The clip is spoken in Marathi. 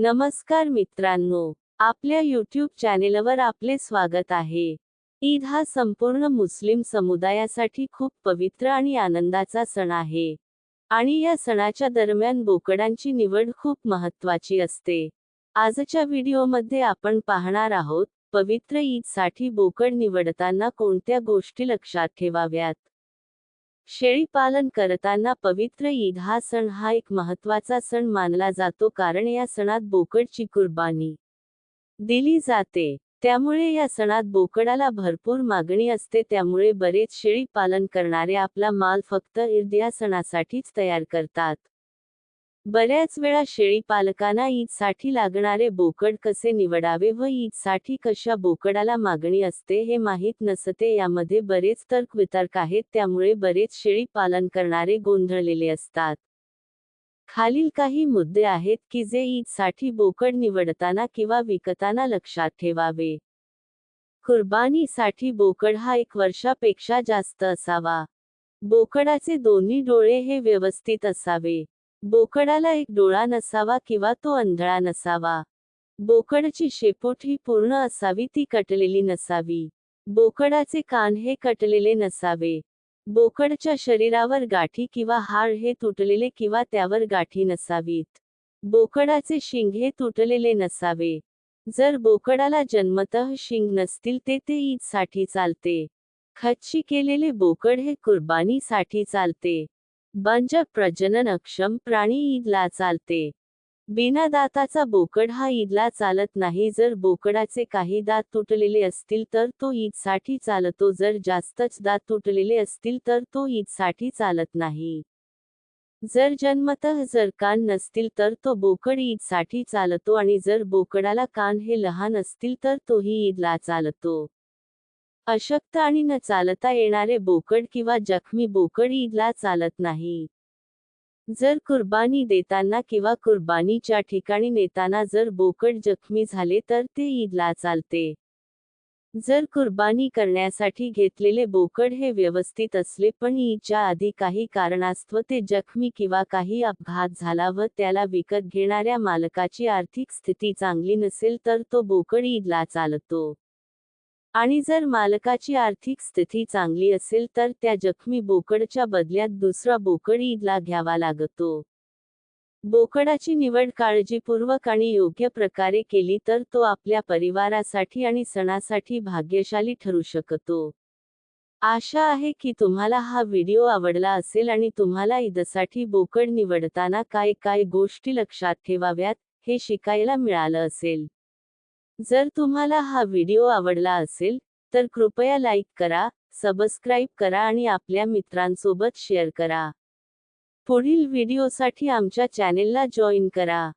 नमस्कार मित्रांनो आपल्या यूट्यूब चॅनेलवर आपले स्वागत आहे. ईद हा संपूर्ण मुस्लिम समुदायासाठी खूप पवित्र आणि आनंदाचा सण आहे. आणि या सणाच्या दरम्यान बोकडांची निवड खूप महत्वाची असते. आजच्या व्हिडिओमध्ये आपण पाहणार आहोत पवित्र ईदसाठी बोकड निवडताना कोणत्या गोष्टी लक्षात ठेवाव्यात? शेळी पालन करताना पवित्र ईद हा सण हा एक महत्त्वाचा सण मानला जातो कारण या सणात बोकडची कुर्बानी दिली जाते. त्यामुळे या सणात बोकडाला भरपूर मागणी असते. त्यामुळे बरेच शेळी पालन करणारे आपला माल फक्त ईद या सणासाठीच तयार करतात. बऱ्याच वेळा शेळी पालकांना ईदसाठी लागणारे बोकड कसे निवडावे व ईदसाठी कशा बोकडाला मागणी असते हे माहीत नसते. यामध्ये बरेच तर्क वितर्क आहेत त्यामुळे बरेच शेळी पालन करणारे गोंधळलेले असतात. खालील काही मुद्दे आहेत की जे ईदसाठी बोकड निवडताना किंवा विकताना लक्षात ठेवावे. कुर्बानीसाठी बोकड हा एक वर्षापेक्षा जास्त असावा. बोकडाचे दोन्ही डोळे हे व्यवस्थित असावे. बोकडाला एक डोळा नसावा किंवा तो अंधळा नसावा. बोकडची शेपूट ही पूर्ण असावी ती कटलेली नसावी. बोकडाचे कान हे कटलेले नसावे. बोकडच्या शरीरावर गाठी किंवा हाड हे तुटलेले किंवा त्यावर गाठी नसावीत. बोकडाचे शिंग हे तुटलेले नसावे. जर बोकडाला जन्मतः शिंग नसतील ते ते ईदसाठी चालते. खच्ची केलेले बोकड हे कुर्बानीसाठी चालते. बंजक प्रजनन अक्षम प्राणी ईदला चालते. बिना दाताचा बोकड हा ईदला चालत नाही. जर बोकडाचे काही दात तुटलेले असतील तर तो ईदसाठी चालतो. जर जास्तच दात तुटलेले असतील तर तो ईदसाठी चालत नाही. जर जन्मतः जर कान नसतील तर तो बोकड ईदसाठी चालतो आणि जर बोकडाला कान हे लहान असतील तर तोही ईदला चालतो. अशक्त आणि न चालता येणारे बोकड किंवा जखमी बोकड ईदला चालत नाही. जर कुर्बानी देताना किंवा कुर्बानीच्या ठिकाणी नेताना जर बोकड जखमी झाले तर ते ईदला चालते. जर कुर्बानी करण्यासाठी घेतलेले बोकड हे व्यवस्थित असले पण ईदच्या आधी काही कारणास्तव ते जखमी किंवा काही अपघात झाला व त्याला विकत घेणाऱ्या मालकाची आर्थिक स्थिती चांगली नसेल तर तो बोकड ईदला चालतो. आणि जर मालकाची आर्थिक स्थिती चांगली असेल तर त्या जखमी बोकडच्या बदल्यात दुसरा बोकड ईदला घ्यावा लागतो. बोकडाची निवड काळजीपूर्वक आणि योग्य प्रकारे केली तर तो आपल्या परिवारासाठी आणि सणासाठी भाग्यशाली ठरू शकतो. आशा आहे की तुम्हाला हा व्हिडिओ आवडला असेल आणि तुम्हाला ईदसाठी बोकड निवडताना काय काय गोष्टी लक्षात ठेवाव्यात हे शिकायला मिळालं असेल. जर तुम्हाला हा व्हिडिओ आवडला असेल तर कृपया लाईक करा सबस्क्राईब करा आणि आपल्या मित्रांसोबत शेअर करा. पुढील व्हिडिओसाठी आमच्या चॅनेलला जॉईन करा.